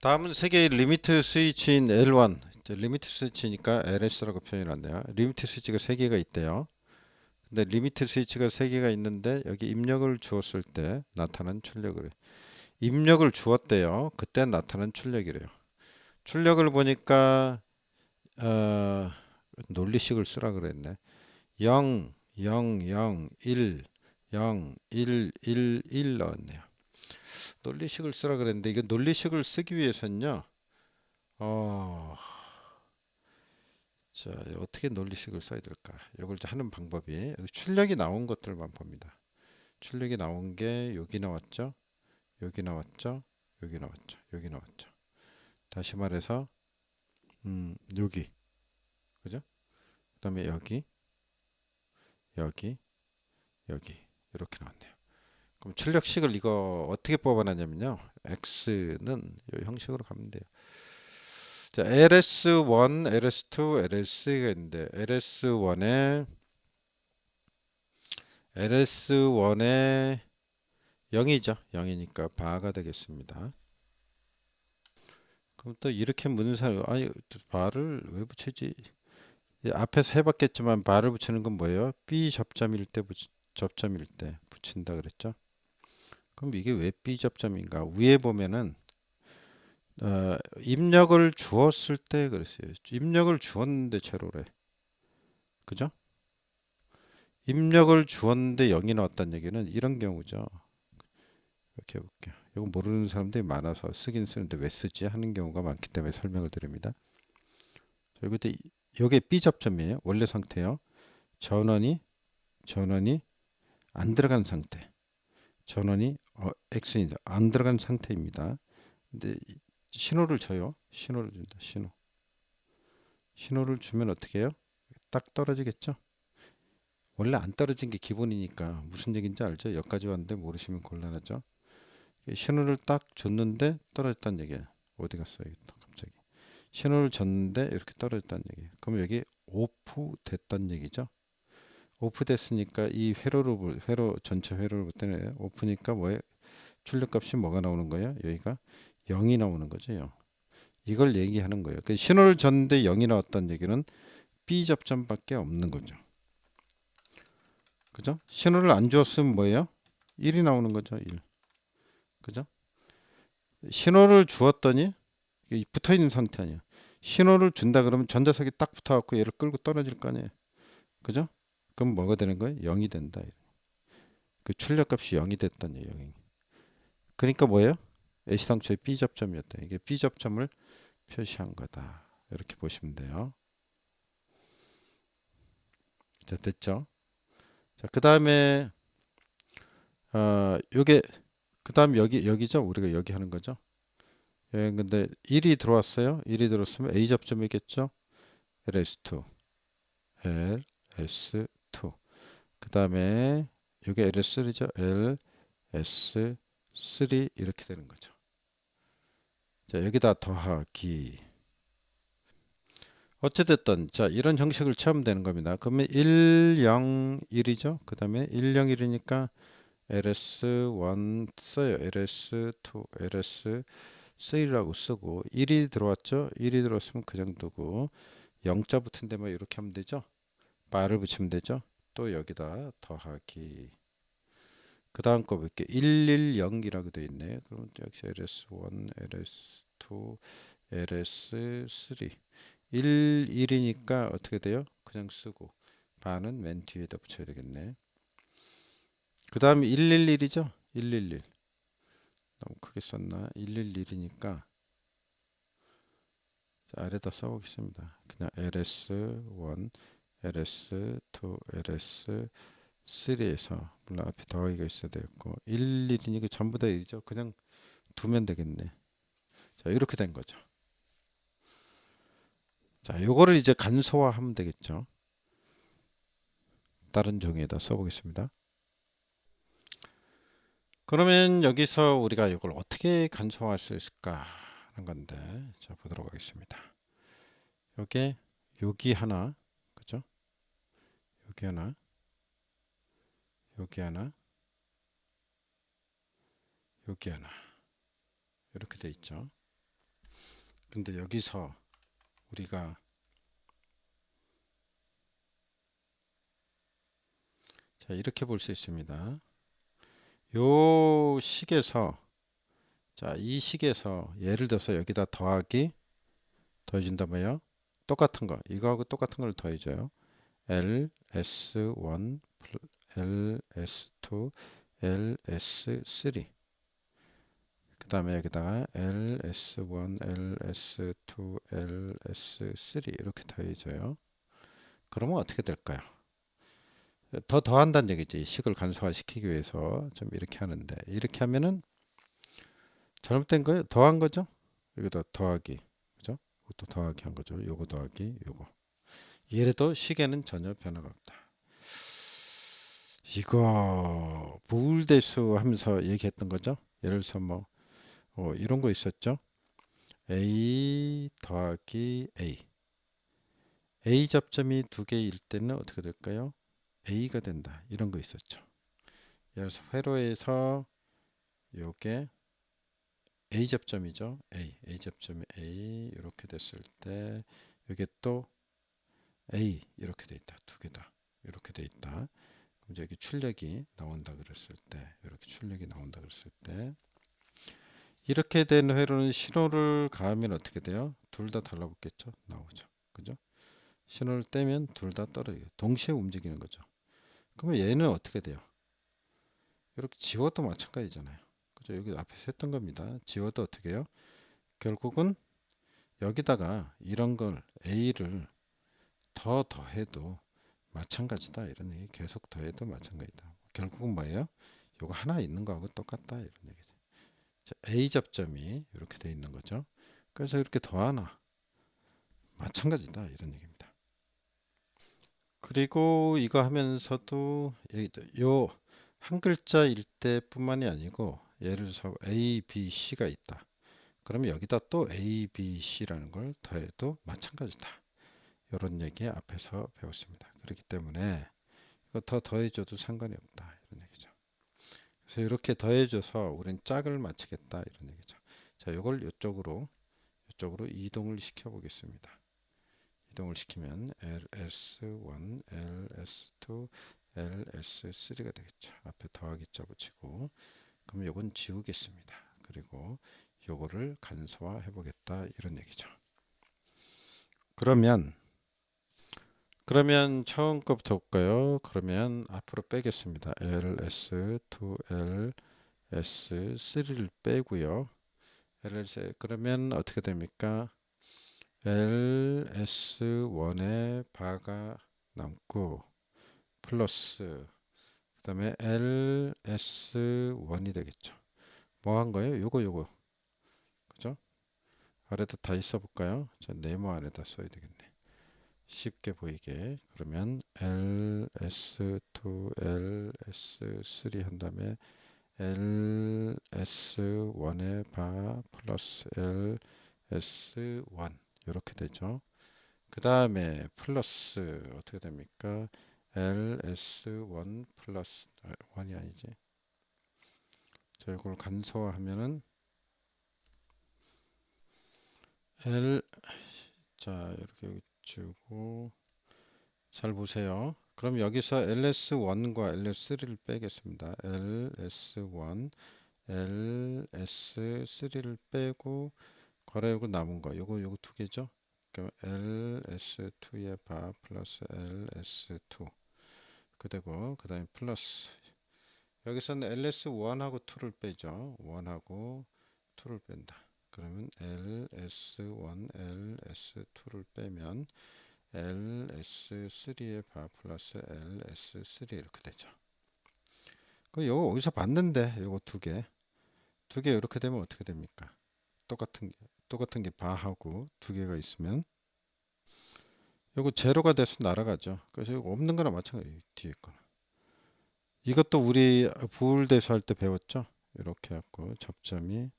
다음은 세 개의 리미트 스위치인 L1. 이제 리미트 스위치니까 LS라고 표현한대요. 리미트 스위치가 세 개가 있대요. 근데 리미트 스위치가 세 개가 있는데 여기 입력을 주었을 때 나타난 출력을 입력을 주었대요. 그때 나타난 출력이래요. 출력을 보니까 어, 논리식을 쓰라 그랬네. 0, 0, 0, 1, 0, 1, 1, 1 넣었네요. 논리식을 쓰라 그랬는데 이게 논리식을 쓰기 위해서는요. 어, 자 어떻게 논리식을 써야 될까? 이걸 하는 방법이 출력이 나온 것들만 봅니다. 출력이 나온 게 여기 나왔죠. 여기 나왔죠. 여기 나왔죠. 여기 나왔죠. 다시 말해서 음, 여기 그죠? 그 다음에 여기 여기 여기 이렇게 나왔네요. 그럼 출력식을 이거 어떻게 뽑아놨냐면요. x는 이 형식으로 가면 돼요. 자, ls1, ls2, ls가 있는데 ls1에 ls1에 0이죠. 0이니까 바가 되겠습니다. 그럼 또 이렇게 묻는 사람 아니 바를 왜 붙이지? 이 앞에서 해봤겠지만 바를 붙이는 건 뭐예요? b 접점일 때 붙, 접점일 때 붙인다 그랬죠? 그럼 이게 왜 b 접점인가? 위에 보면은 어, 입력을 주었을 때 그랬어요. 입력을 주었는데 제로래. 그죠? 입력을 주었는데 0이 나왔다는 얘기는 이런 경우죠. 이렇게 해볼게요. 이거 모르는 사람들이 많아서 쓰긴 쓰는데 왜 쓰지 하는 경우가 많기 때문에 설명을 드립니다. 여기 이게 B 접점이에요. 원래 상태요. 전원이 전원이 안 들어간 상태. 전원이 어, X인 안 들어간 상태입니다. 근데 신호를 줘요. 신호를 준다. 신호. 신호를 주면 어떻게 해요? 딱 떨어지겠죠? 원래 안 떨어진 게 기본이니까 무슨 얘기인지 알죠? 여기까지 왔는데 모르시면 곤란하죠? 신호를 딱 줬는데 떨어졌다는 얘기예요. 어디 갔어요? 또 갑자기. 신호를 줬는데 이렇게 떨어졌다는 얘기예요. 그럼 여기 오프 됐다는 얘기죠? 오프 됐으니까 이 회로를 볼, 회로 전체 회로를 볼 때는 오프니까 뭐에 출력값이 뭐가 나오는 거예요? 여기가 0이 나오는 거죠. 0. 이걸 얘기하는 거예요. 그 신호를 줬는데 0이 나왔다는 얘기는 B 접점밖에 없는 거죠. 그죠? 신호를 안 주었으면 뭐예요? 1이 나오는 거죠. 1. 그죠? 신호를 주었더니 붙어 있는 상태 아니야. 신호를 준다 그러면 전자석이 딱 붙어 갖고 얘를 끌고 떨어질 거 아니에요. 그죠? 그럼 뭐가 되는 거예요? 0이 된다. 그 출력값이 0이 됐다는 얘기예요. 그러니까 뭐예요? 애시당초에 B 접점이었다. 이게 B 접점을 표시한 거다. 이렇게 보시면 돼요. 자, 됐죠? 자, 그 다음에 어, 요게 그 다음 여기 여기죠. 우리가 여기 하는 거죠. 예, 근데 1이 들어왔어요. 1이 들어왔으면 A 접점이겠죠. LS2. LS2. 그 다음에 이게 LS3죠. LS3 이렇게 되는 거죠. 자, 여기다 더하기 어찌됐든 자 이런 형식을 취하면 되는 겁니다. 그러면 1, 0, 1이죠. 그 다음에 1, 0, 1이니까 ls1 써요. ls2, ls3라고 쓰고 1이 들어왔죠. 1이 들어왔으면 그 정도고 0자 붙은 데만 이렇게 하면 되죠. 바를 붙이면 되죠. 또 여기다 더하기 그 다음 거 볼게요. 110이라고 되어 있네요. 그럼 역시 ls1, ls2, ls3 1, 1이니까 어떻게 돼요? 그냥 쓰고 반은 맨 뒤에다 붙여야 되겠네. 그 다음에 111이죠? 111 너무 크게 썼나? 111이니까 아래다 써보겠습니다. 그냥 ls1, ls2, ls3에서 물론 앞에 더하기가 있어야 되겠고 111이니까 전부 다 1이죠. 그냥 두면 되겠네. 자 이렇게 된 거죠. 자, 요거를 이제 간소화하면 되겠죠. 다른 종이에다 써보겠습니다. 그러면 여기서 우리가 이걸 어떻게 간소화할 수 있을까 하는 건데 자 보도록 하겠습니다. 요게 여기 하나 그죠? 여기 하나 여기 하나 여기 하나 이렇게 돼 있죠. 근데 여기서 우리가 자 이렇게 볼 수 있습니다. 요 식에서 자 이 식에서 예를 들어서 여기다 더하기 더해준다면요 똑같은 거 이거하고 똑같은 걸 더해줘요. ls1 ls2 ls3 그 다음에 여기다가 ls1 ls2 ls3 이렇게 더해줘요. 그러면 어떻게 될까요? 더 더한다는 얘기지. 식을 간소화시키기 위해서 좀 이렇게 하는데 이렇게 하면은 잘못된 거예요. 더한 거죠. 여기다 더하기, 그죠? 이것도 더하기 한 거죠. 요거 더하기, 요거. 이래도 식에는 전혀 변화가 없다. 이거 부울대수 하면서 얘기했던 거죠. 예를 들어서 뭐 어, 이런 거 있었죠. a 더하기 a. a 접점이 두 개일 때는 어떻게 될까요? a가 된다. 이런 거 있었죠. 예를 들어서 회로에서 요게 a 접점이죠. a, a 접점이 a 이렇게 됐을 때 이게 또 a 이렇게 돼 있다. 두 개다. 이렇게 돼 있다. 그럼 여기 출력이 나온다 그랬을 때 이렇게 출력이 나온다 그랬을 때 이렇게 된 회로는 신호를 가하면 어떻게 돼요? 둘 다 달라붙겠죠? 나오죠. 그죠? 신호를 떼면 둘 다 떨어져요. 동시에 움직이는 거죠. 그러면 얘는 어떻게 돼요? 이렇게 지워도 마찬가지잖아요. 그죠? 여기 앞에서 했던 겁니다. 지워도 어떻게 해요? 결국은 여기다가 이런 걸 A를 더 더해도 마찬가지다. 이런 얘기 계속 더해도 마찬가지다. 결국은 뭐예요? 요거 하나 있는 거하고 똑같다. 이런 얘기죠. 자, A 접점이 이렇게 돼 있는 거죠. 그래서 이렇게 더하나 마찬가지다. 이런 얘기입니다. 그리고 이거 하면서도 요 한 글자일 때뿐만이 아니고 예를 들어서 A, B, C가 있다. 그러면 여기다 또 A, B, C라는 걸 더해도 마찬가지다. 이런 얘기 앞에서 배웠습니다. 그렇기 때문에 이거 더 더해줘도 상관이 없다. 이런 얘기죠. 그래서 이렇게 더해줘서 우린 짝을 맞추겠다. 이런 얘기죠. 자, 이걸 이쪽으로 이쪽으로 이동을 시켜 보겠습니다. 이동을 시키면 ls1, ls2, ls3가 되겠죠. 앞에 더하기 자 붙이고 그럼 요건 지우겠습니다. 그리고 요거를 간소화 해 보겠다 이런 얘기죠. 그러면 그러면 처음 거부터 볼까요? 그러면 앞으로 빼겠습니다. ls2, ls3를 빼고요. ls 그러면 어떻게 됩니까? ls1에 바가 남고 플러스 그 다음에 ls1이 되겠죠 뭐 한 거예요? 요거 요거 그죠? 아래다 다시 써볼까요? 자 네모 안에다 써야 되겠네 쉽게 보이게 그러면 ls2 ls3 한 다음에 ls1에 바 플러스 ls1 이렇게 되죠. 그 다음에 플러스 어떻게 됩니까? ls1 플러스 1이 아, 아니지. 자, 이걸 간소화하면은 l 자 이렇게 지우고 잘 보세요. 그럼 여기서 ls1과 ls3를 빼겠습니다. ls1, ls3를 빼고 괄호열고 남은 거 요거 요거 두 개죠. 그럼 ls2의 바 플러스 ls2 그되고 그 다음에 플러스 여기서는 ls1하고 2를 빼죠. 1하고 2를 뺀다. 그러면 ls1, ls2를 빼면 ls3의 바 플러스 ls3 이렇게 되죠. 그 요거 어디서 봤는데 요거 두 개. 두 개 이렇게 되면 어떻게 됩니까? 똑같은 게 똑같은 게 바하고 두 개가 있으면 요거 제로가 돼서 날아가죠. 그래서 이거 없는 거나 마찬가지 뒤에 거나. 이것도 우리 부울대수 할때 배웠죠. 이렇게 갖고 접점이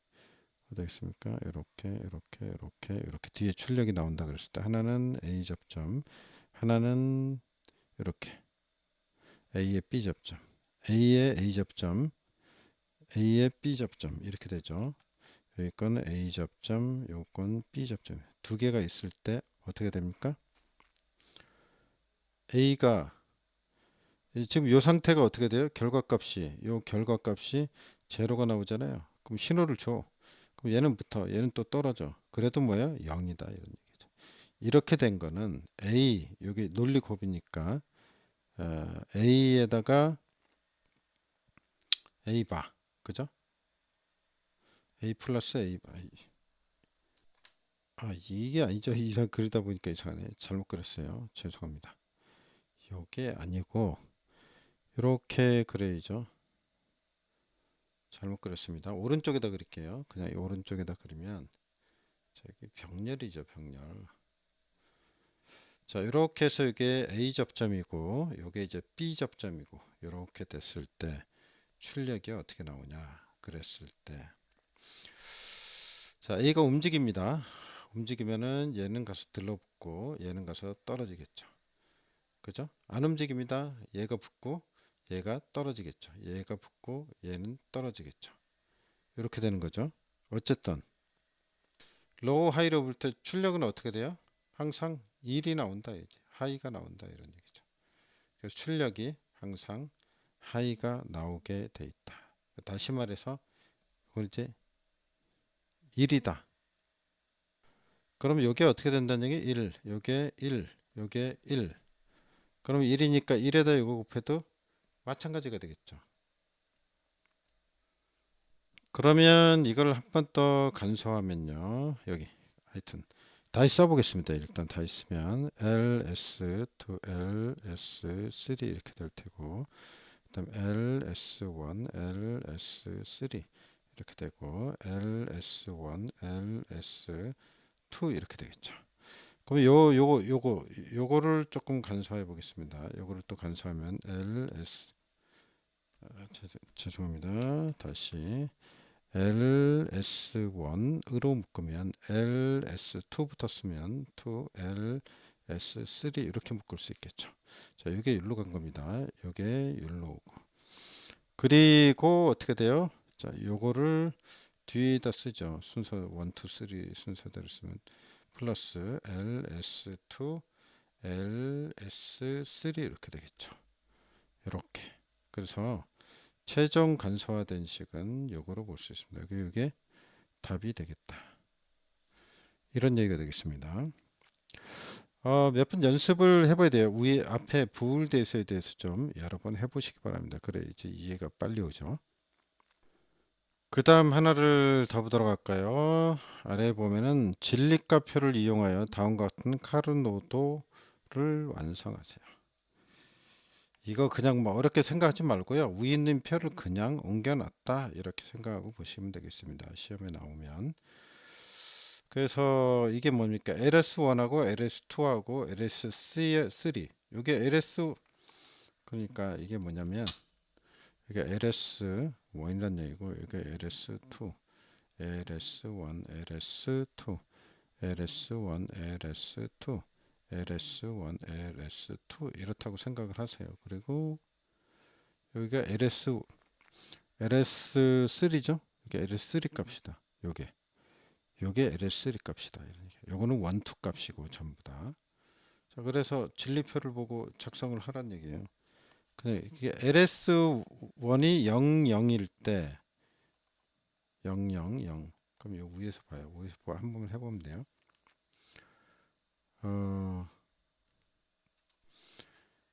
어디 있습니까? 이렇게 이렇게 이렇게 이렇게 뒤에 출력이 나온다 그랬을 때 하나는 A 접점, 하나는 이렇게 A의 B 접점, A의 A 접점, A의 B 접점 이렇게 되죠. 여기 건 A 접점, 요건 B 접점. 두 개가 있을 때 어떻게 됩니까? A가 지금 요 상태가 어떻게 돼요? 결과값이 요 결과값이 제로가 나오잖아요. 그럼 신호를 줘. 그럼 얘는 붙어. 얘는 또 떨어져. 그래도 뭐야? 0이다 이런 얘기죠. 이렇게 된 거는 A 여기 논리 곱이니까 어, A에다가 A 바 그죠? A 플러스 A 바 아 이게 아니죠. 이상 그리다 보니까 이상하네. 잘못 그렸어요. 죄송합니다. 요게 아니고 이렇게 그려야죠. 잘못 그렸습니다. 오른쪽에다 그릴게요. 그냥 이 오른쪽에다 그리면 저기 병렬이죠, 병렬. 자, 이렇게 해서 이게 A 접점이고 요게 이제 B 접점이고 이렇게 됐을 때 출력이 어떻게 나오냐 그랬을 때 자, A가 움직입니다. 움직이면은 얘는 가서 들러붙고 얘는 가서 떨어지겠죠. 그죠? 안 움직입니다. 얘가 붙고 얘가 떨어지겠죠. 얘가 붙고 얘는 떨어지겠죠. 이렇게 되는 거죠. 어쨌든 로우 하이로 볼 때 출력은 어떻게 돼요? 항상 1이 나온다. 하이가 나온다 이런 얘기죠. 그래서 출력이 항상 하이가 나오게 돼 있다. 다시 말해서 이걸 이제 1이다. 그럼 이게 어떻게 된다는 얘기? 1. 요게 1. 요게 1. 그럼 1이니까 1에다 이거 곱해도 마찬가지가 되겠죠. 그러면 이걸 한 번 더 간소하면요. 여기 하여튼 다시 써보겠습니다. 일단 다 있으면 ls to ls3 이렇게 될 테고 그다음 ls1, ls3 이렇게 되고 ls1, ls2 이렇게 되겠죠. 그럼 요 요거 요거 요거를 조금 간소해 보겠습니다. 요거를 또 간소하면 ls 아, 죄- 죄송합니다. 다시 ls1으로 묶으면 ls2 붙었으면 to ls3 이렇게 묶을 수 있겠죠. 자, 이게 율로 간 겁니다. 이게 율로 오고. 그리고 어떻게 돼요? 자, 요거를 뒤에다 쓰죠. 순서 1, 2, 3 순서대로 쓰면 플러스 ls2 ls3 이렇게 되겠죠. 이렇게. 그래서 최종 간소화된 식은 요거로 볼 수 있습니다. 여기 이게 답이 되겠다. 이런 얘기가 되겠습니다. 어, 몇 번 연습을 해봐야 돼요. 위에 앞에 부울대서에 대해서 좀 여러 번 해보시기 바랍니다. 그래 이제 이해가 빨리 오죠. 그 다음 하나를 더 보도록 할까요? 아래에 보면은 진리가표를 이용하여 다음과 같은 카르노도를 완성하세요. 이거 그냥 뭐 어렵게 생각하지 말고요. 위 있는 표를 그냥 옮겨놨다 이렇게 생각하고 보시면 되겠습니다. 시험에 나오면. 그래서 이게 뭡니까? LS1하고 LS2하고 LS3 이게 LS 그러니까 이게 뭐냐면 이게 LS1이란 얘기고 이게 LS2 LS1 LS2 LS1 LS2 LS1 LS2 이렇다고 생각을 하세요. 그리고 여기가 LS LS3죠? 이게 LS3 값이다. 요게 요게 LS3 값이다. 요거는 1, 2 값이고 전부 다. 자, 그래서 진리표를 보고 작성을 하란 얘기예요. 근데 이게 LS1이 0, 0일 때 0, 0, 0. 그럼 요 위에서 봐요. 위에서 봐. 한번 해보면 돼요. 어,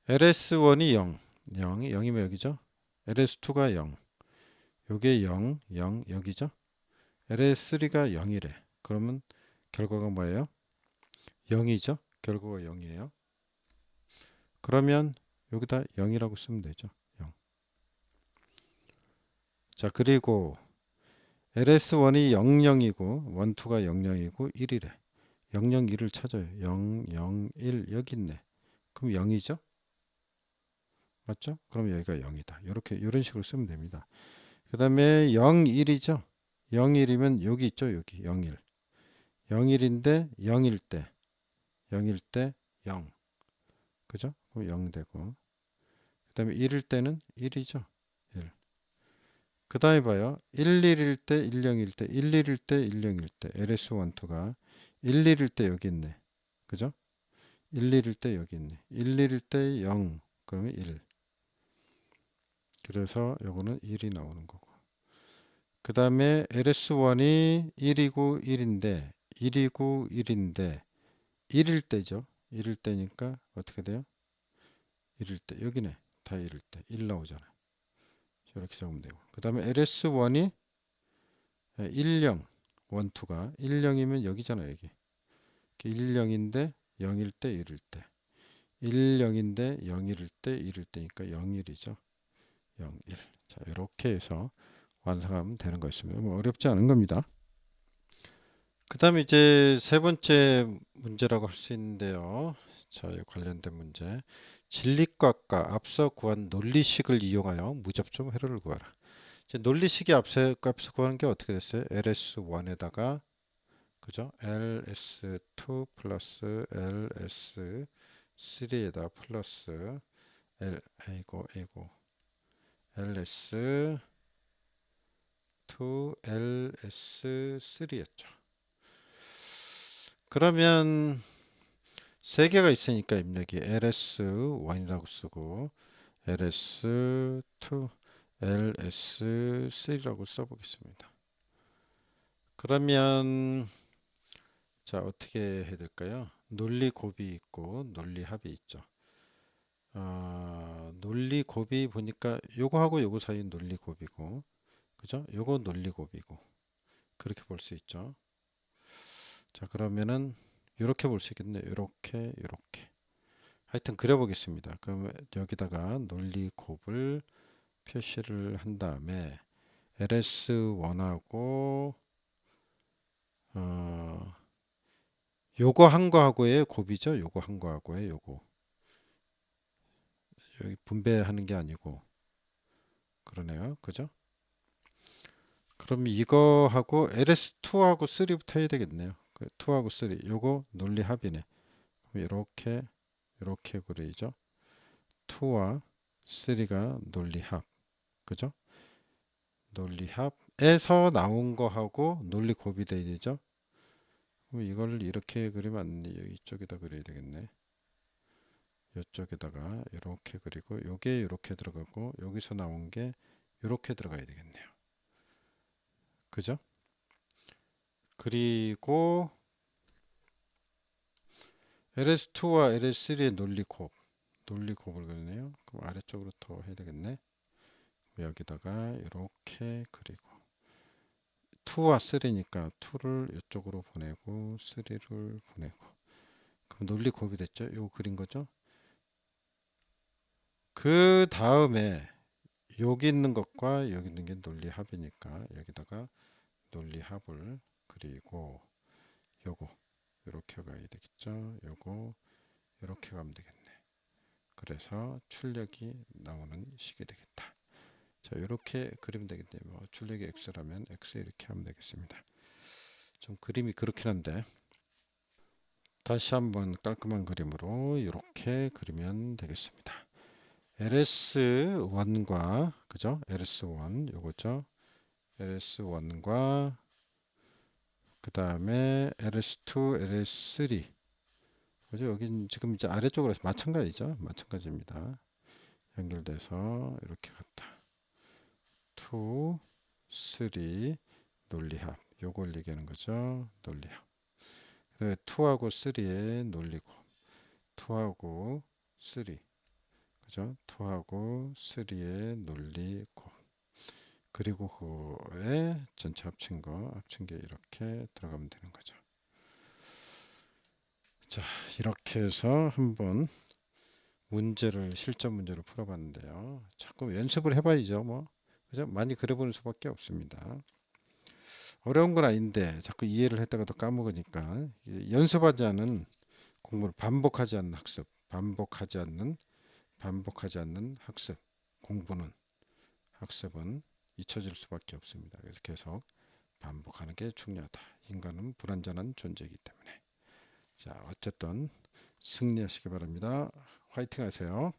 LS1이 0, 0, 0이면 여기죠. LS2가 0, 요게 0, 0 여기죠. LS3가 0이래. 그러면 결과가 뭐예요? 0이죠. 결과가 0이에요. 그러면 여기다 0이라고 쓰면 되죠. 0. 자, 그리고 LS1이 00이고 1, 2가 00이고 1이래. 001을 찾아요. 001 여기 있네. 그럼 0이죠? 맞죠? 그럼 여기가 0이다. 이렇게 이런 식으로 쓰면 됩니다. 그 다음에 01이죠? 01이면 여기 있죠? 여기 01. 01인데 0일 때 0일 때 0. 그죠? 그럼 0 되고. 그다음에 1일 때는 1이죠. 1. 그 다음에 봐요. 11일 때, 10일 때, 11일 때, 10일 때, LS12가 11일 때 여기 있네. 그죠? 11일 때 여기 있네. 11일 때 0, 그러면 1. 그래서 요거는 1이 나오는 거고. 그 다음에 LS1이 1이고 1인데, 1이고 1인데, 1일 때죠. 1일 때니까 어떻게 돼요? 1일 때. 여기네. 다 1일 때. 1 나오잖아. 이렇게 적으면 되고. 그 다음에 LS1이 10, 1, 2가 1, 0이면 여기잖아, 여기. 1, 0인데 0일 때, 1일 때. 1, 0인데 0일일 때, 1일 때니까 0일이죠. 0, 1. 자, 이렇게 해서 완성하면 되는 것입니다. 뭐 어렵지 않은 겁니다. 그 다음에 이제 세 번째 문제라고 할 수 있는데요. 자, 이 관련된 문제. 진리값과 앞서 구한 논리식을 이용하여 무접점 회로를 구하라. 이제 논리식이 앞서 값을 구하는 게 어떻게 됐어요? ls1에다가 그죠? ls2 플러스 ls3에다 플러스 l 아이고 아이고 ls 2 ls3였죠. 그러면 세 개가 있으니까 입력이 ls1이라고 쓰고 ls2 ls3라고 써보겠습니다. 그러면 자 어떻게 해야 될까요? 논리 곱이 있고 논리 합이 있죠. 아, 논리 곱이 보니까 요거하고 요거 사이 논리 곱이고 그죠? 요거 논리 곱이고 그렇게 볼 수 있죠. 자 그러면은 이렇게 볼 수 있겠네. 이렇게 이렇게. 하여튼 그려보겠습니다. 그럼 여기다가 논리 곱을 표시를 한 다음에 ls1하고 어 요거 한 거하고의 곱이죠. 요거 한 거하고의 요거. 여기 분배하는 게 아니고 그러네요. 그죠? 그럼 이거하고 ls2하고 3부터 해야 되겠네요. 2하고 3 요거 논리 합이네. 이렇게 이렇게 그리죠. 2와 3가 논리 합. 그죠? 논리 합에서 나온 거하고 논리 곱이 돼야 되죠. 그럼 이걸 이렇게 그리면 안 돼. 이쪽에다 그려야 되겠네. 이쪽에다가 이렇게 그리고 요게 이렇게 들어가고 여기서 나온 게 이렇게 들어가야 되겠네요. 그죠? 그리고 LS2와 LS3의 논리곱 논리곱을 그리네요. 그럼 아래쪽으로 더 해야 되겠네. 여기다가 이렇게 그리고 2와 3니까 2를 이쪽으로 보내고 3를 보내고 그럼 논리곱이 됐죠. 요 그린 거죠. 그 다음에 여기 있는 것과 여기 있는 게 논리합이니까 여기다가 논리합을 그리고 요거 이렇게 가야 되겠죠. 요거 이렇게 가면 되겠네. 그래서 출력이 나오는 식이 되겠다. 자, 이렇게 그리면 되겠네요. 뭐 출력이 x라면 x 이렇게 하면 되겠습니다. 좀 그림이 그렇긴 한데 다시 한번 깔끔한 그림으로 이렇게 그리면 되겠습니다. ls1과 그죠? ls1 요거죠. ls1과 그 다음에 ls2, ls3 그죠? 여기 지금 이제 아래쪽으로 해서 마찬가지죠. 마찬가지입니다. 연결돼서 이렇게 갔다. 2, 3 논리합 요걸 얘기하는 거죠. 논리합. 그다음에 2하고 3의 논리고 2하고 3 그죠? 2하고 3의 논리고 그리고 그에 전체 합친 거 합친 게 이렇게 들어가면 되는 거죠. 자 이렇게 해서 한번 문제를 실전 문제로 풀어봤는데요. 자꾸 연습을 해봐야죠. 뭐 그죠? 많이 그려보는 수밖에 없습니다. 어려운 건 아닌데 자꾸 이해를 했다가 또 까먹으니까 연습하지 않은 공부를 반복하지 않는 학습, 반복하지 않는 반복하지 않는 학습, 공부는 학습은 잊혀질 수밖에 없습니다. 그래서 계속 반복하는 게 중요하다. 인간은 불완전한 존재이기 때문에. 자, 어쨌든 승리하시기 바랍니다. 화이팅 하세요.